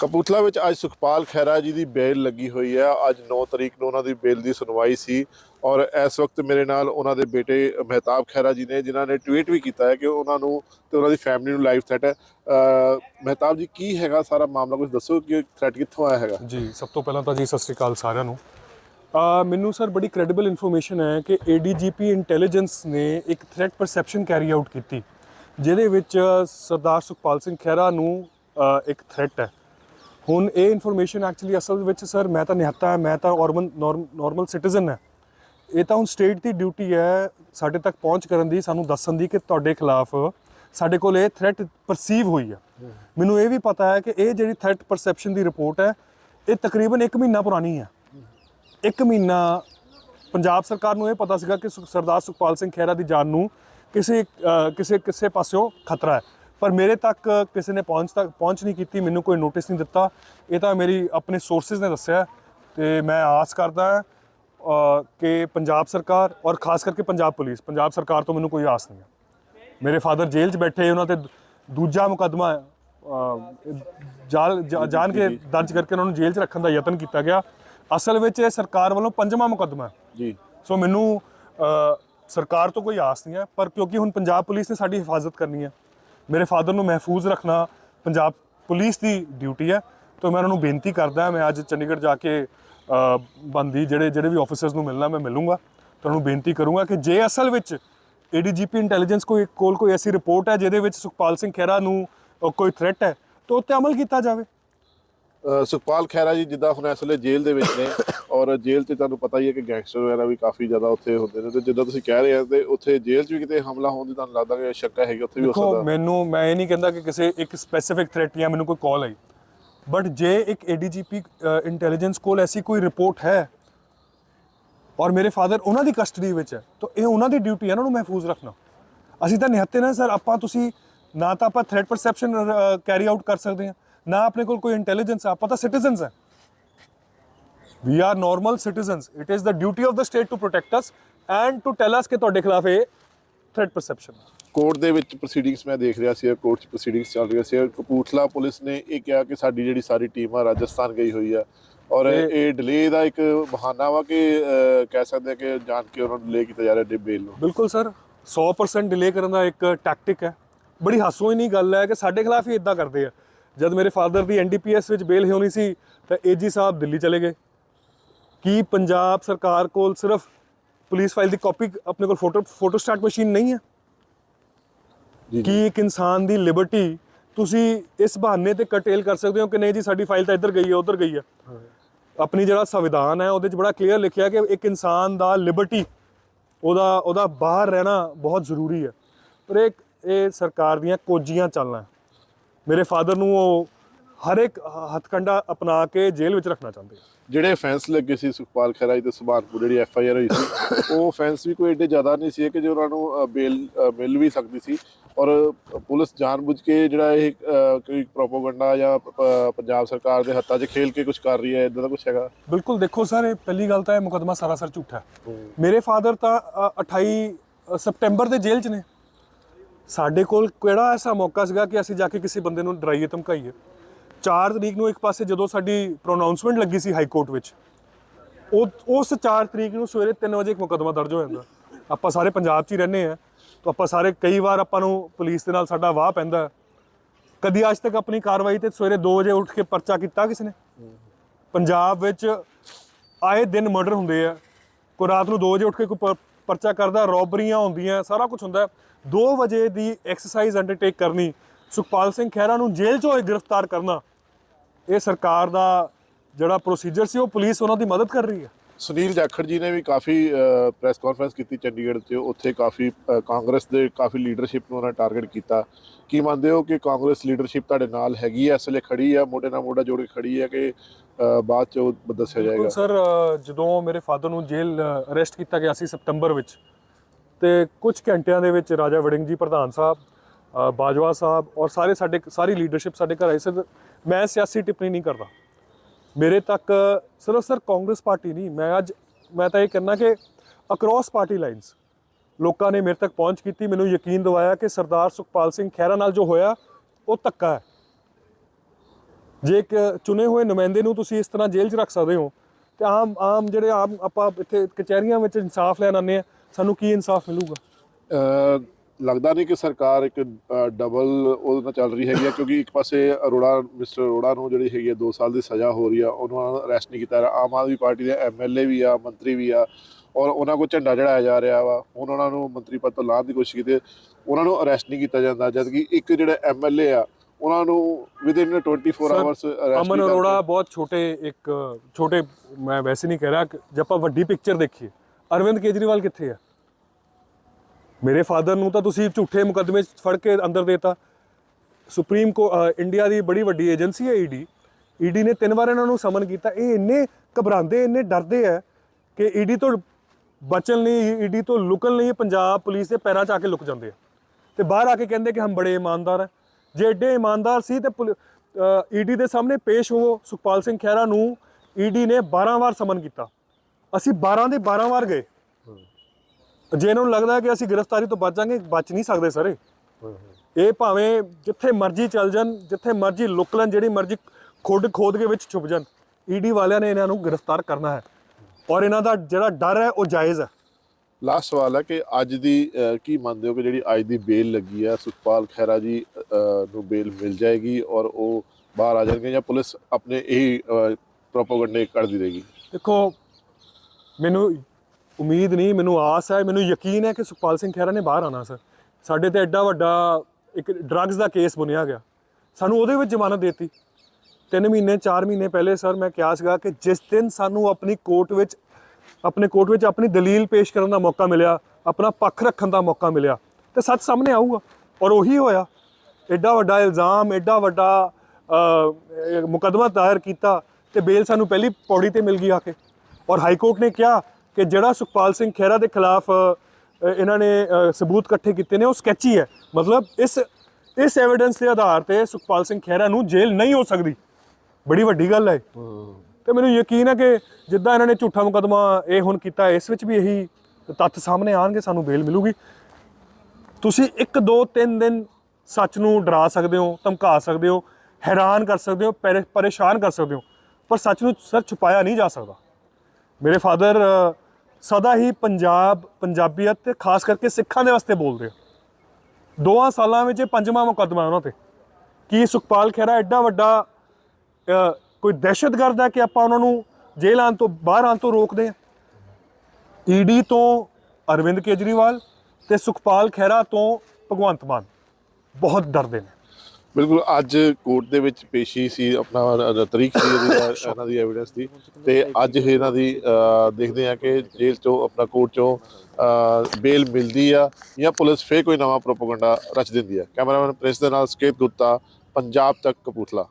ਕਪੂਥਲਾ ਵਿੱਚ ਅੱਜ ਸੁਖਪਾਲ ਖਹਿਰਾ ਜੀ ਦੀ ਬੇਲ ਲੱਗੀ ਹੋਈ ਹੈ। ਅੱਜ 9 ਤਰੀਕ ਨੂੰ ਉਹਨਾਂ ਦੀ ਬੇਲ ਦੀ ਸੁਣਵਾਈ ਸੀ ਔਰ ਇਸ ਵਕਤ ਮੇਰੇ ਨਾਲ ਉਹਨਾਂ ਦੇ ਬੇਟੇ ਮਹਿਤਾਬ ਖਹਿਰਾ ਜੀ ਨੇ, ਜਿਨ੍ਹਾਂ ਨੇ ਟਵੀਟ ਵੀ ਕੀਤਾ ਹੈ ਕਿ ਉਹਨਾਂ ਨੂੰ ਤੇ ਉਹਨਾਂ ਦੀ ਫੈਮਿਲੀ ਨੂੰ ਲਾਈਫ ਥ੍ਰੈਟ ਹੈ। ਮਹਿਤਾਬ ਜੀ, ਕੀ ਹੈਗਾ ਸਾਰਾ ਮਾਮਲਾ? ਕੁਝ ਦੱਸੋ ਕਿ ਥ੍ਰੈਟ ਕਿੱਥੋਂ ਆਇਆ ਹੈਗਾ? ਜੀ, ਸਭ ਤੋਂ ਪਹਿਲਾਂ ਤਾਂ ਜੀ, ਸਤਿ ਸ਼੍ਰੀ ਅਕਾਲ ਸਾਰਿਆਂ ਨੂੰ। ਮੈਨੂੰ ਸਰ ਬੜੀ ਕ੍ਰੈਡੀਬਲ ਇਨਫੋਰਮੇਸ਼ਨ ਹੈ ਕਿ ADGP ਇੰਟੈਲੀਜੈਂਸ ਨੇ ਇੱਕ ਥ੍ਰੈਟ ਪਰਸੈਪਸ਼ਨ ਕੈਰੀ ਆਊਟ ਕੀਤੀ, ਜਿਹਦੇ ਵਿੱਚ ਸਰਦਾਰ ਸੁਖਪਾਲ ਸਿੰਘ ਖਹਿਰਾ ਨੂੰ ਇੱਕ ਥ੍ਰੈਟ ਹੈ। ਹੁਣ ਇਹ ਇਨਫੋਰਮੇਸ਼ਨ ਐਕਚੁਅਲੀ ਅਸਲ ਵਿੱਚ ਸਰ ਮੈਂ ਤਾਂ ਨਿਹੱਤਾ ਹਾਂ, ਮੈਂ ਤਾਂ ਔਰਮਨ ਨਾਰਮਲ ਸਿਟੀਜ਼ਨ ਹੈ। ਇਹ ਤਾਂ ਹੁਣ ਸਟੇਟ ਦੀ ਡਿਊਟੀ ਹੈ ਸਾਡੇ ਤੱਕ ਪਹੁੰਚ ਕਰਨ ਦੀ, ਸਾਨੂੰ ਦੱਸਣ ਦੀ ਕਿ ਤੁਹਾਡੇ ਖਿਲਾਫ ਸਾਡੇ ਕੋਲ ਇਹ ਥ੍ਰੈਟ ਪਰਸੀਵ ਹੋਈ ਆ। ਮੈਨੂੰ ਇਹ ਵੀ ਪਤਾ ਹੈ ਕਿ ਇਹ ਜਿਹੜੀ ਥ੍ਰੈਟ ਪਰਸੈਪਸ਼ਨ ਦੀ ਰਿਪੋਰਟ ਹੈ, ਇਹ ਤਕਰੀਬਨ 1 ਮਹੀਨਾ ਪੁਰਾਣੀ ਹੈ ਇੱਕ ਮਹੀਨਾ, ਪੰਜਾਬ ਸਰਕਾਰ ਨੂੰ ਇਹ ਪਤਾ ਸੀਗਾ ਕਿ ਸੁਖ- ਸਰਦਾਰ ਸੁਖਪਾਲ ਸਿੰਘ ਖਹਿਰਾ ਦੀ ਜਾਨ ਨੂੰ ਕਿਸੇ ਕਿਸੇ ਕਿਸੇ ਪਾਸਿਓਂ ਖਤਰਾ ਹੈ। ਪਰ ਮੇਰੇ ਤੱਕ ਕਿਸੇ ਨੇ ਪਹੁੰਚ ਤੱਕ ਪਹੁੰਚ ਨਹੀਂ ਕੀਤੀ ਮੈਨੂੰ ਕੋਈ ਨੋਟਿਸ ਨਹੀਂ ਦਿੱਤਾ। ਇਹ ਤਾਂ ਮੇਰੀ ਆਪਣੇ ਸੋਰਸਸ ਨੇ ਦੱਸਿਆ ਤੇ ਮੈਂ ਆਸ ਕਰਦਾ ਹਾਂ ਕਿ ਪੰਜਾਬ ਸਰਕਾਰ ਔਰ ਖਾਸ ਕਰਕੇ ਪੰਜਾਬ ਪੁਲਿਸ ਪੰਜਾਬ ਸਰਕਾਰ ਤੋਂ ਮੈਨੂੰ ਕੋਈ ਆਸ ਨਹੀਂ ਹੈ। ਮੇਰੇ ਫਾਦਰ ਜੇਲ੍ਹ 'ਚ ਬੈਠੇ ਉਹਨਾਂ ਤੇ ਦੂਜਾ ਮੁਕੱਦਮਾ ਜਾਣ ਕੇ ਦਰਜ ਕਰਕੇ ਉਹਨਾਂ ਨੂੰ ਜੇਲ੍ਹ 'ਚ ਰੱਖਣ ਦਾ ਯਤਨ ਕੀਤਾ ਗਿਆ। ਅਸਲ ਵਿੱਚ ਇਹ ਸਰਕਾਰ ਵੱਲੋਂ ਪੰਜਵਾਂ ਮੁਕੱਦਮਾ ਹੈ। ਜੀ। ਸੋ ਮੈਨੂੰ ਸਰਕਾਰ ਤੋਂ ਕੋਈ ਆਸ ਨਹੀਂ ਹੈ ਪਰ ਕਿਉਂਕਿ ਹੁਣ ਪੰਜਾਬ ਪੁਲਿਸ ਨੇ ਸਾਡੀ ਹਿਫਾਜ਼ਤ ਕਰਨੀ ਹੈ। ਮੇਰੇ ਫਾਦਰ ਨੂੰ ਮਹਿਫੂਜ਼ ਰੱਖਣਾ ਪੰਜਾਬ ਪੁਲਿਸ ਦੀ ਡਿਊਟੀ ਹੈ। ਤਾਂ ਮੈਂ ਉਹਨਾਂ ਨੂੰ ਬੇਨਤੀ ਕਰਦਾ ਮੈਂ ਅੱਜ ਚੰਡੀਗੜ੍ਹ ਜਾ ਕੇ ਅ, ਬੰਦੀ ਜਿਹੜੇ ਜਿਹੜੇ ਵੀ ਆਫੀਸਰਸ ਨੂੰ ਮਿਲਣਾ ਮੈਂ ਮਿਲੂੰਗਾ। ਤੁਹਾਨੂੰ ਬੇਨਤੀ ਕਰੂੰਗਾ ਕਿ ਜੇ ਅਸਲ ਵਿੱਚ ਏਡੀਜੀਪੀ ਇੰਟੈਲੀਜੈਂਸ ਕੋਈ ਕੋਲ ਕੋਈ ਐਸੀ ਰਿਪੋਰਟ ਹੈ ਜਿਹਦੇ ਵਿੱਚ ਸੁਖਪਾਲ ਸਿੰਘ ਖਹਿਰਾ ਨੂੰ ਕੋਈ ਥ੍ਰੈਟ ਹੈ ਤਾਂ ਉੱਤੇ ਅਮਲ ਕੀਤਾ ਜਾਵੇ। ਸੁਖਪਾਲ ਖਹਿਰਾ ਜੀ ਜਿੱਦਾਂ ਹੁਣ ਇਸ ਵੇਲੇ ਜੇਲ੍ਹ ਦੇ ਵਿੱਚ ਨੇ ਔਰ ਜੇਲ੍ਹ 'ਚ ਤੁਹਾਨੂੰ ਪਤਾ ਹੀ ਹੈ ਕਿ ਗੈਂਗਸਟਰ ਵਗੈਰਾ ਵੀ ਕਾਫੀ ਜ਼ਿਆਦਾ ਉੱਥੇ ਹੁੰਦੇ ਨੇ ਤੇ ਜਿੱਦਾਂ ਤੁਸੀਂ ਕਹਿ ਰਹੇ ਹੋ ਤੇ ਉੱਥੇ ਜੇਲ੍ਹ 'ਚ ਵੀ ਕਿਤੇ ਹਮਲਾ ਹੋਣ ਦੀ ਤੁਹਾਨੂੰ ਲੱਗਦਾ ਕਿ ਸ਼ੱਕਾ ਹੈਗੀ ਉੱਥੇ ਵੀ ਹੋ ਦੇਖੋ ਸਕਦਾ? ਮੈਨੂੰ ਮੈਂ ਇਹ ਨਹੀਂ ਕਹਿੰਦਾ ਕਿ ਕਿਸੇ ਇੱਕ ਸਪੈਸੀਫਿਕ ਥ੍ਰੈਟ ਜਾਂ ਮੈਨੂੰ ਕੋਈ ਕਾਲ ਆਈ। ਬਟ ਜੇ ਇੱਕ ਏਡੀਜੀਪੀ ਇੰਟੈਲੀਜੈਂਸ ਕੋਲ ਐਸੀ ਕੋਈ ਰਿਪੋਰਟ ਹੈ ਔਰ ਮੇਰੇ ਫਾਦਰ ਉਹਨਾਂ ਦੀ ਕਸਟਡੀ ਵਿੱਚ ਹੈ ਤਾਂ ਇਹ ਉਹਨਾਂ ਦੀ ਡਿਊਟੀ ਹੈ ਉਹਨਾਂ ਨੂੰ ਮਹਿਫੂਜ਼ ਰੱਖਣਾ। ਅਸੀਂ ਤਾਂ ਨਿਹੱਤੇ ਨਾ ਸਰ ਆਪਾਂ ਤੁਸੀਂ ਨਾ ਤਾਂ ਆਪਾਂ ਥ੍ਰੈਟ ਪਰਸੈਪਸ਼ਨ ਕੈਰੀ ਆਊਟ ਕਰ ਸਕਦੇ ਹਾਂ ਨਾ ਆਪਣੇ ਕੋਲ ਕੋਈ ਇੰਟੈਲੀਜੈਂਸ ਆਪਾਂ ਤਾਂ ਸਿਟੀਜ਼ਨਸ ਹੈ। We are normal citizens it is the duty of the state to protect us and to tell us ਕਿ ਤੁਹਾਡੇ ਖਿਲਾਫ ਇਹ ਥ੍ਰੈਟ ਪਰਸੈਪਸ਼ਨ ਕੋਰਟ ਦੇ ਵਿੱਚ ਪ੍ਰੋਸੀਡਿੰਗਸ ਮੈਂ ਦੇਖ ਰਿਹਾ ਸੀ ਕੋਰਟ 'ਚ ਪ੍ਰੋਸੀਡਿੰਗਸ ਚੱਲ ਰਹੀਆਂ ਸੀ। ਕਪੂਰਥਲਾ ਪੁਲਿਸ ਨੇ ਇਹ ਕਿਹਾ ਕਿ ਸਾਡੀ ਜਿਹੜੀ ਸਾਰੀ ਟੀਮ ਆ ਰਾਜਸਥਾਨ ਗਈ ਹੋਈ ਆ। ਔਰ ਇਹ- ਡਿਲੇ ਦਾ ਇੱਕ ਬਹਾਨਾ ਵਾ ਕਿ ਕਹਿ ਸਕਦੇ ਕਿ ਜਾਣ ਕੇ ਉਹਨਾਂ ਨੂੰ ਡਿਲੇ ਕੀਤਾ ਜਾ ਰਿਹਾ ਡਿਬੇਲ ਨੂੰ ਬਿਲਕੁਲ ਸਰ 100% ਡਿਲੇ ਕਰਨ ਦਾ ਇੱਕ ਟੈਕਟਿਕ ਹੈ। ਬੜੀ ਹਾਸੋ ਹੀ ਨਹੀਂ ਗੱਲ ਹੈ ਕਿ ਸਾਡੇ ਖਿਲਾਫ ਹੀ ਇਦਾਂ ਕਰਦੇ ਆ। ਜਦ ਮੇਰੇ ਫਾਦਰ ਦੀ ਐਨਡੀਪੀਐਸ ਵਿੱਚ ਬੇਲ ਹੋਣੀ ਸੀ ਤਾਂ ਏਜੀ ਸਾਹਿਬ ਦਿੱਲੀ ਚਲੇ ਗਏ। ਕੀ ਪੰਜਾਬ ਸਰਕਾਰ ਕੋਲ ਸਿਰਫ ਪੁਲਿਸ ਫਾਈਲ ਦੀ ਕਾਪੀ ਆਪਣੇ ਕੋਲ ਫੋਟੋ ਫੋਟੋ ਸਟਾਟ ਮਸ਼ੀਨ ਨਹੀਂ ਹੈ? ਕੀ ਇੱਕ ਇਨਸਾਨ ਦੀ ਲਿਬਰਟੀ ਤੁਸੀਂ ਇਸ ਬਹਾਨੇ ਤੇ ਕਟੇਲ ਕਰ ਸਕਦੇ ਹੋ ਕਿ ਨਹੀਂ ਜੀ ਸਾਡੀ ਫਾਈਲ ਤਾਂ ਇੱਧਰ ਗਈ ਹੈ ਉੱਧਰ ਗਈ ਹੈ? ਆਪਣੀ ਜਿਹੜਾ ਸੰਵਿਧਾਨ ਹੈ ਉਹਦੇ 'ਚ ਬੜਾ ਕਲੀਅਰ ਲਿਖਿਆ ਕਿ ਇੱਕ ਇਨਸਾਨ ਦਾ ਲਿਬਰਟੀ ਉਹਦਾ ਉਹਦਾ ਬਾਹਰ ਰਹਿਣਾ ਬਹੁਤ ਜ਼ਰੂਰੀ ਹੈ। ਪਰ ਇੱਕ ਇਹ ਸਰਕਾਰ ਦੀਆਂ ਕੋਜੀਆਂ ਚੱਲਣਾ। ਮੇਰੇ ਫਾਦਰ ਨੂੰ ਉਹ ਹਰ ਇੱਕ ਹੱਥਕੰਡਾ ਅਪਣਾ ਕੇ ਜੇਲ੍ਹ ਵਿੱਚ ਰੱਖਣਾ ਚਾਹੁੰਦੇ ਆ। ਜਿਹੜੇ ਫੈਂਸ ਲੱਗੇ ਸੀ ਸੁਖਪਾਲ ਖਹਿਰਾ ਤੇ ਸੁਭਾਨਪੁਰ ਜਿਹੜੀ ਐਫ ਆਈ ਆਰ ਹੋਈ ਸੀ ਉਹ ਫੈਂਸ ਵੀ ਕੋਈ ਏਡੇ ਜ਼ਿਆਦਾ ਨਹੀਂ ਸੀ ਕਿ ਜੋ ਉਹਨਾਂ ਨੂੰ ਬੇਲ ਮਿਲ ਵੀ ਸਕਦੀ ਸੀ। ਔਰ ਪੁਲਿਸ ਜਾਣਬੁੱਝ ਕੇ ਜਿਹੜਾ ਇਹ ਕੋਈ ਪ੍ਰੋਪਾਗੈਂਡਾ ਜਾਂ ਪੰਜਾਬ ਸਰਕਾਰ ਦੇ ਹੱਥਾਂ 'ਚ ਖੇਲ ਕੇ ਕੁਝ ਕਰ ਰਹੀ ਹੈ ਇਦਾਂ ਦਾ ਕੁਝ ਹੈਗਾ? ਬਿਲਕੁਲ ਦੇਖੋ ਸਰ ਇਹ ਪਹਿਲੀ ਗੱਲ ਤਾਂ ਇਹ ਮੁਕਦਮਾ ਸਰਾਸਰ ਝੂਠਾ ਹੈ। ਮੇਰੇ ਫਾਦਰ ਤਾਂ ਅ, 28 ਸਪਟੈਂਬਰ ਦੇ ਜੇਲ੍ਹ 'ਚ ਨੇ। ਸਾਡੇ ਕੋਲ ਕਿਹੜਾ ਐਸਾ ਮੌਕਾ ਸੀਗਾ ਕਿ ਅਸੀਂ ਜਾ ਕੇ ਕਿਸੇ ਬੰਦੇ ਨੂੰ ਡਰਾਈਏ ਧਮਕਾਈਏ? 4 ਤਰੀਕ ਨੂੰ ਇੱਕ ਪਾਸੇ ਜਦੋਂ ਸਾਡੀ ਪ੍ਰੋਨਾਂਸਮੈਂਟ ਲੱਗੀ ਸੀ ਹਾਈ ਕੋਰਟ ਵਿੱਚ, ਉਹ, ਉਸ 4 ਤਰੀਕ ਨੂੰ ਸਵੇਰੇ 3 ਵਜੇ ਇੱਕ ਮੁਕਦਮਾ ਦਰਜ ਹੋ ਜਾਂਦਾ। ਆਪਾਂ ਸਾਰੇ ਪੰਜਾਬ 'ਚ ਹੀ ਰਹਿੰਦੇ ਆ ਤਾਂ ਆਪਾਂ ਸਾਰੇ ਕਈ ਵਾਰ ਆਪਾਂ ਨੂੰ ਪੁਲਿਸ ਦੇ ਨਾਲ ਸਾਡਾ ਵਾਹ ਪੈਂਦਾ ਕਦੀ ਅੱਜ ਤੱਕ ਆਪਣੀ ਕਾਰਵਾਈ ਤੇ ਸਵੇਰੇ 2 ਵਜੇ ਉੱਠ ਕੇ ਪਰਚਾ ਕੀਤਾ ਕਿਸ ਨੇ? ਪੰਜਾਬ ਵਿੱਚ ਆਏ ਦਿਨ ਮਰਡਰ ਹੁੰਦੇ ਆ। ਕੋਈ ਰਾਤ ਨੂੰ 2 ਵਜੇ ਉੱਠ ਕੇ ਕੋਈ ਪ- ਪਰਚਾ ਕਰਦਾ, ਰੌਬਰੀਆਂ ਹੁੰਦੀਆਂ, ਸਾਰਾ ਕੁਝ ਹੁੰਦਾ 2 ਵਜੇ ਦੀ ਐਕਸਰਸਾਈਜ਼ ਅੰਡਰਟੇਕ ਕਰਨੀ, ਸੁਖਪਾਲ ਸਿੰਘ ਖਹਿਰਾ ਨੂੰ ਜੇਲ੍ਹ 'ਚੋਂ ਗ੍ਰਿਫਤਾਰ ਕਰਨਾ ਇਹ ਸਰਕਾਰ ਦਾ ਜਿਹੜਾ ਪ੍ਰੋਸੀਜਰ ਸੀ ਉਹ ਪੁਲਿਸ ਉਹਨਾਂ ਦੀ ਮਦਦ ਕਰ ਰਹੀ ਹੈ। ਸੁਨੀਲ ਜਾਖੜ ਜੀ ਨੇ ਵੀ ਕਾਫੀ ਪ੍ਰੈਸ ਕਾਨਫਰੰਸ ਕੀਤੀ ਚੰਡੀਗੜ੍ਹ 'ਚ। ਉੱਥੇ ਕਾਫੀ ਕਾਂਗਰਸ ਦੇ ਕਾਫੀ ਲੀਡਰਸ਼ਿਪ ਨੂੰ ਉਹਨਾਂ ਟਾਰਗੇਟ ਕੀਤਾ। ਕੀ ਮੰਨਦੇ ਹੋ ਕਿ ਕਾਂਗਰਸ ਲੀਡਰਸ਼ਿਪ ਤੁਹਾਡੇ ਨਾਲ ਹੈਗੀ ਹੈ? ਇਸ ਵੇਲੇ ਖੜੀ ਹੈ ਮੋਢੇ ਨਾਲ ਮੋਢਾ ਜੋੜ ਕੇ ਖੜੀ ਹੈ ਕਿ ਬਾਅਦ 'ਚ ਉਹ ਦੱਸਿਆ ਜਾਏਗਾ? ਸਰ ਜਦੋਂ ਮੇਰੇ ਫਾਦਰ ਨੂੰ ਜੇਲ੍ਹ ਅਰੈਸਟ ਕੀਤਾ ਗਿਆ ਸੀ ਸਤੰਬਰ ਵਿੱਚ ਤੇ ਕੁਝ ਘੰਟਿਆਂ ਦੇ ਵਿੱਚ ਰਾਜਾ ਵੜਿੰਗ ਜੀ ਪ੍ਰਧਾਨ ਸਾਹਿਬ ਬਾਜਵਾ ਸਾਹਿਬ ਔਰ ਸਾਰੇ ਸਾਡੇ ਸਾਰੀ ਲੀਡਰਸ਼ਿਪ ਸਾਡੇ ਘਰ ਆਈ ਸਰ ਮੈਂ ਸਿਆਸੀ ਟਿੱਪਣੀ ਨਹੀਂ ਕਰਦਾ। ਮੇਰੇ ਤੱਕ ਸਿਰਫ ਸਰ ਕਾਂਗਰਸ ਪਾਰਟੀ ਨਹੀਂ, ਮੈਂ ਅੱਜ, ਮੈਂ ਤਾਂ ਇਹ ਕਹਿਣਾ ਕਿ ਅਕ੍ਰੋਸ ਪਾਰਟੀ ਲਾਈਨਸ ਲੋਕਾਂ ਨੇ ਮੇਰੇ ਤੱਕ ਪਹੁੰਚ ਕੀਤੀ, ਮੈਨੂੰ ਯਕੀਨ ਦਿਵਾਇਆ ਕਿ ਸਰਦਾਰ ਸੁਖਪਾਲ ਸਿੰਘ ਖਹਿਰਾ ਨਾਲ ਜੋ ਹੋਇਆ, ਉਹ ਧੱਕਾ ਹੈ। ਜੇ ਇੱਕ ਚੁਣੇ ਹੋਏ ਨੁਮਾਇੰਦੇ ਨੂੰ ਤੁਸੀਂ ਇਸ ਤਰ੍ਹਾਂ ਜੇਲ੍ਹ 'ਚ ਰੱਖ ਸਕਦੇ ਹੋ, ਤੇ ਆਮ ਆਮ ਜਿਹੜੇ ਆਮ ਆਪਾਂ ਇੱਥੇ ਕਚਹਿਰੀਆਂ ਵਿੱਚ ਇਨਸਾਫ ਲੈਣ ਆਉਂਦੇ ਆ ਸਾਨੂੰ ਕੀ ਇਨਸਾਫ ਮਿਲੂਗਾ? ਲੱਗਦਾ ਨਹੀਂ ਕਿ ਸਰਕਾਰ ਇੱਕ ਡਬਲ ਉਹਦੇ ਨਾਲ ਚੱਲ ਰਹੀ ਹੈਗੀ ਆ ਕਿਉਂਕਿ ਇੱਕ ਪਾਸੇ ਅਰੋੜਾ ਮਿਸਟਰ ਅਰੋੜਾ ਨੂੰ ਜਿਹੜੀ ਹੈਗੀ ਆ 2 ਸਾਲ ਦੀ ਸਜ਼ਾ ਹੋ ਰਹੀ ਆ ਉਹਨਾਂ ਨੂੰ ਅਰੈਸਟ ਨਹੀਂ ਕੀਤਾ ਆਮ ਆਦਮੀ ਪਾਰਟੀ ਦੇ ਐਮਐਲਏ ਵੀ ਆ ਮੰਤਰੀ ਵੀ ਆ ਔਰ ਉਹਨਾਂ ਕੋਲ ਝੰਡਾ ਚੜਾਇਆ ਜਾ ਰਿਹਾ ਵਾ। ਹੁਣ ਉਹਨਾਂ ਨੂੰ ਮੰਤਰੀ ਪਦ ਤੋਂ ਲਾਹਣ ਦੀ ਕੋਸ਼ਿਸ਼ ਕੀਤੀ ਉਹਨਾਂ ਨੂੰ ਅਰੈਸਟ ਨਹੀਂ ਕੀਤਾ ਜਾਂਦਾ ਜਦਕਿ ਇੱਕ ਜਿਹੜਾ ਐਮਐਲਏ ਆ ਉਹਨਾਂ ਨੂੰ within 24 Sir, hours arrest Aman Arora ਬਹੁਤ ਛੋਟੇ ਇੱਕ ਛੋਟੇ ਮੈਂ ਵੈਸੇ ਨਹੀਂ ਕਹਿ ਰਿਹਾ ਕਿ ਜੇ ਆਪਾਂ ਵੱਡੀ ਪਿਕਚਰ ਦੇਖੀਏ ਅਰਵਿੰਦ ਕੇਜਰੀਵਾਲ ਕਿੱਥੇ ਆ? ਮੇਰੇ ਫਾਦਰ ਨੂੰ ਤਾਂ ਤੁਸੀਂ ਝੂਠੇ ਮੁਕੱਦਮੇ 'ਚ ਫੜ ਕੇ ਅੰਦਰ ਦੇਤਾ। ਸੁਪਰੀਮ ਕੋ ਇੰਡੀਆ ਦੀ ਬੜੀ ਵੱਡੀ ਏਜੰਸੀ ਹੈ ਈਡੀ ਈਡੀ ਨੇ ਤਿੰਨ ਵਾਰ ਇਹਨਾਂ ਨੂੰ ਸਮਨ ਕੀਤਾ। ਇਹ ਇੰਨੇ ਘਬਰਾਉਂਦੇ, ਇੰਨੇ ਡਰਦੇ ਆ ਕਿ ਈਡੀ ਤੋਂ ਬਚਣ ਲਈ ਈਡੀ ਤੋਂ ਲੁਕਣ ਲਈ ਪੰਜਾਬ ਪੁਲਿਸ ਦੇ ਪੈਰਾਂ 'ਚ ਆ ਕੇ ਲੁਕ ਜਾਂਦੇ ਆ। ਤੇ ਬਾਹਰ ਆ ਕੇ ਕਹਿੰਦੇ ਕਿ ਹਮ ਬੜੇ ਇਮਾਨਦਾਰ ਹੈ ਜੇ ਏਡੇ ਇਮਾਨਦਾਰ ਸੀ ਤੇ ਈਡੀ ਦੇ ਸਾਹਮਣੇ ਪੇਸ਼ ਹੋਵੋ ਸੁਖਪਾਲ ਸਿੰਘ ਖਹਿਰਾ ਨੂੰ ਈਡੀ ਨੇ 12 ਵਾਰ ਸਮਨ ਕੀਤਾ। ਅਸੀਂ 12 ਦੇ 12 ਵਾਰ ਗਏ। ਜੇ ਇਹਨਾਂ ਨੂੰ ਲੱਗਦਾ ਕਿ ਅਸੀਂ ਗ੍ਰਿਫਤਾਰੀ ਤੋਂ ਬਚ ਜਾਾਂਗੇ ਬਚ ਨਹੀਂ ਸਕਦੇ ਸਰ। ਇਹ ਭਾਵੇਂ ਜਿੱਥੇ ਮਰਜ਼ੀ ਚੱਲ ਜਾਣ ਜਿੱਥੇ ਮਰਜ਼ੀ ਲੁਕ ਲੈਣ ਜਿਹੜੀ ਮਰਜ਼ੀ ਖੁੱਡ ਖੋਦ ਕੇ ਵਿੱਚ ਛੁਪ ਜਾਣ ਈਡੀ ਵਾਲਿਆਂ ਨੇ ਇਹਨਾਂ ਨੂੰ ਗ੍ਰਿਫਤਾਰ ਕਰਨਾ ਹੈ। ਔਰ ਇਹਨਾਂ ਦਾ ਜਿਹੜਾ ਡਰ ਹੈ ਉਹ ਜਾਇਜ਼ ਹੈ। ਲਾਸਟ ਸਵਾਲ ਹੈ ਕਿ ਅੱਜ ਦੀ ਕੀ ਮੰਨਦੇ ਹੋ ਕਿ ਜਿਹੜੀ ਅੱਜ ਦੀ ਬੇਲ ਲੱਗੀ ਹੈ? ਸੁਖਪਾਲ ਖਹਿਰਾ ਜੀ ਨੂੰ ਬੇਲ ਮਿਲ ਜਾਏਗੀ ਔਰ ਉਹ ਬਾਹਰ ਆ ਜਾਣਗੇ ਜਾਂ ਪੁਲਿਸ ਆਪਣੇ ਇਹੀ ਪ੍ਰੋਪਗੈਂਡੇ ਕਰਦੀ ਰਹੇਗੀ? ਦੇਖੋ ਮੈਨੂੰ ਉਮੀਦ ਨਹੀਂ ਮੈਨੂੰ ਆਸ ਹੈ ਮੈਨੂੰ ਯਕੀਨ ਹੈ ਕਿ ਸੁਖਪਾਲ ਸਿੰਘ ਖਹਿਰਾ ਨੇ ਬਾਹਰ ਆਣਾ ਸਰ। ਸਾਡੇ ਤੇ ਐਡਾ ਵੱਡਾ ਇੱਕ ਡਰੱਗਸ ਦਾ ਕੇਸ ਬੁਣਿਆ ਗਿਆ। ਸਾਨੂੰ ਉਹਦੇ ਵਿੱਚ ਜ਼ਮਾਨਤ ਦੇਤੀ। 3 ਮਹੀਨੇ 4 ਮਹੀਨੇ ਪਹਿਲੇ ਸਰ ਮੈਂ ਕਿਹਾ ਸੀਗਾ ਕਿ ਜਿਸ ਦਿਨ ਸਾਨੂੰ ਆਪਣੀ ਕੋਰਟ ਵਿੱਚ ਆਪਣੇ ਕੋਰਟ ਵਿੱਚ ਆਪਣੀ ਦਲੀਲ ਪੇਸ਼ ਕਰਨ ਦਾ ਮੌਕਾ ਮਿਲਿਆ ਆਪਣਾ ਪੱਖ ਰੱਖਣ ਦਾ ਮੌਕਾ ਮਿਲਿਆ ਤੇ ਸੱਚ ਸਾਹਮਣੇ ਆਊਗਾ। ਔਰ ਉਹੀ ਹੋਇਆ। ਐਡਾ ਵੱਡਾ ਇਲਜ਼ਾਮ ਐਡਾ ਵੱਡਾ ਅ, ਮੁਕੱਦਮਾ ਦਾਇਰ ਕੀਤਾ ਤੇ ਬੇਲ ਸਾਨੂੰ ਪਹਿਲੀ ਪੌੜੀ ਤੇ ਮਿਲ ਗਈ ਆ ਕੇ। ਔਰ ਹਾਈ ਕੋਰਟ ਨੇ ਕਿਹਾ ਕਿ ਜਿਹੜਾ ਸੁਖਪਾਲ ਸਿੰਘ ਖਹਿਰਾ ਦੇ ਖਿਲਾਫ ਇਹਨਾਂ ਨੇ ਸਬੂਤ ਇਕੱਠੇ ਕੀਤੇ ਨੇ, ਉਹ ਸਕੈਚੀ ਹੈ। ਮਤਲਬ ਇਸ ਇਸ ਐਵੀਡੈਂਸ ਦੇ ਆਧਾਰ ਤੇ ਸੁਖਪਾਲ ਸਿੰਘ ਖਹਿਰਾ ਨੂੰ ਜੇਲ੍ਹ ਨਹੀਂ ਹੋ ਸਕਦੀ। ਬੜੀ ਵੱਡੀ ਗੱਲ ਹੈ ਤੇ ਮੈਨੂੰ ਯਕੀਨ ਹੈ ਕਿ ਜਿੱਦਾਂ ਇਹਨਾਂ ਨੇ ਝੂਠਾ ਮੁਕੱਦਮਾ ਇਹ ਹੁਣ ਕੀਤਾ, ਇਸ ਵਿੱਚ ਵੀ ਇਹੀ ਤੱਥ ਸਾਹਮਣੇ ਆਣਗੇ ਸਾਨੂੰ ਬੇਲ ਮਿਲੂਗੀ। ਤੁਸੀਂ 1 2 3 ਦਿਨ ਸੱਚ ਨੂੰ ਡਰਾ ਸਕਦੇ ਹੋ, ਧਮਕਾ ਸਕਦੇ ਹੋ, ਹੈਰਾਨ ਕਰ ਸਕਦੇ ਹੋ, ਪਰੇ- ਪਰੇਸ਼ਾਨ ਕਰ ਸਕਦੇ ਹੋ, ਪਰ ਸੱਚ ਨੂੰ ਸਰ ਛੁਪਾਇਆ ਨਹੀਂ ਜਾ ਸਕਦਾ। ਮੇਰੇ ਫਾਦਰ ਸਦਾ ਹੀ ਪੰਜਾਬ, ਪੰਜਾਬੀਅਤ ਤੇ ਖਾਸ ਕਰਕੇ ਸਿੱਖਾਂ ਦੇ ਵਾਸਤੇ ਬੋਲਦੇ ਆ ਦੋਆਂ ਸਾਲਾਂ ਵਿੱਚ ਇਹ ਪੰਜਵਾਂ ਮੁਕੱਦਮਾ ਉਹਨਾਂ ਤੇ। ਕੀ ਸੁਖਪਾਲ ਖਹਿਰਾ ਐਡਾ ਵੱਡਾ ਕੋਈ ਦਹਿਸ਼ਤਗਰਦ ਹੈ ਕਿ ਆਪਾਂ ਉਹਨਾਂ ਨੂੰ ਜੇਲ੍ਹ ਆਉਣ ਤੋਂ, ਬਾਹਰ ਆਉਣ ਤੋਂ ਰੋਕਦੇ ਆ ਈਡੀ ਤੋਂ ਅਰਵਿੰਦ ਕੇਜਰੀਵਾਲ ਤੇ ਸੁਖਪਾਲ ਖਹਿਰਾ ਤੋਂ ਭਗਵੰਤ ਮਾਨ। ਬਹੁਤ ਡਰਦੇ ਨੇ। ਬਿਲਕੁਲ ਅੱਜ ਕੋਰਟ ਦੇ ਵਿੱਚ ਪੇਸ਼ੀ ਸੀ ਆਪਣਾ ਤਰੀਕ ਸੀ ਇਹਨਾਂ ਦੀ ਐਵੀਡੈਂਸ ਦੀ। ਤੇ ਅੱਜ ਇਹਨਾਂ ਦੀ ਦੇਖਦੇ ਆ ਕਿ ਜੇਲ੍ਹ ਚੋਂ ਆਪਣਾ ਕੋਰਟ ਚੋਂ ਬੇਲ ਮਿਲਦੀ ਆ ਜਾਂ ਪੁਲਿਸ ਫੇਰ ਕੋਈ ਨਵਾਂ ਪ੍ਰੋਪਗੈਂਡਾ ਰਚ ਦਿੰਦੀ ਆ। ਕੈਮਰਾਮੈਨ ਪ੍ਰਿੰਸ ਦੇ ਨਾਲ ਸਕੇਤ ਗੁੱਤਾ ਪੰਜਾਬ ਤੱਕ ਕਪੂਰਥਲਾ।